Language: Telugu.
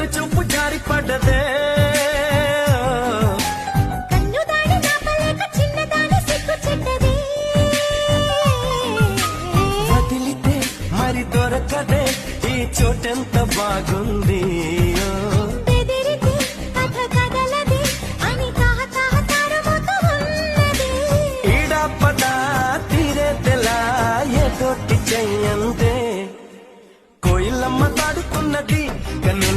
కన్ను చూపు జారి పడ్డదే వదిలితే మరి దొరకదే ఈ చోటెంత బాగుంది. చెయ్యందే. కోయిలమ్మ తాడుతున్నది కన్ను